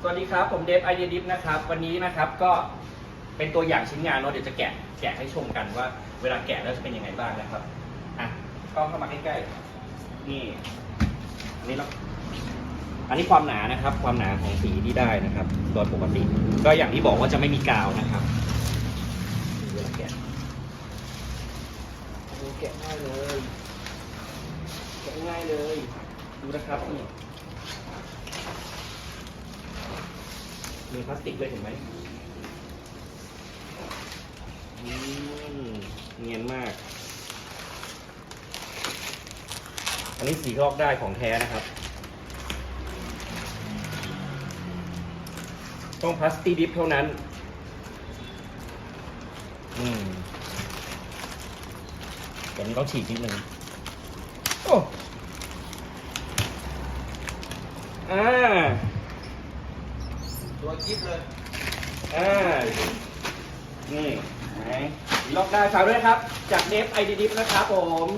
สวัสดีครับ ผมเดฟไอเดียดิฟนะครับ วันนี้นะครับก็เป็นตัวอย่างชิ้นงานเนาะเดี๋ยวจะแกะแกะให้ชมกันว่า เวลาแกะแล้วจะเป็นยังไงบ้างนะครับอะกล้องเข้ามาใกล้ๆนี่อันนี้เราอันนี้ความหนานะครับ ความหนาของสีที่ได้นะครับโดยปกติ ก็อย่างที่บอกว่าจะไม่มีกาวนะครับเวลาแกะโอ้แกะง่ายเลยแกะง่ายเลย ดูนะครับนี่ มีพลาสติกด้วยเห็นไหมอืมเนียนมาก อันนี้สีลอกได้ของแท้นะครับ ต้องพลาสติกดิฟเท่านั้น อืมเดี๋ยวนี้ต้องฉีกนิดนึงโอ้อ่า ตัวจิ๊บเลยอ่านี่ไหนล็อกได้ฝากด้วยนะครับ จากเดฟไอดีดิฟนะครับผม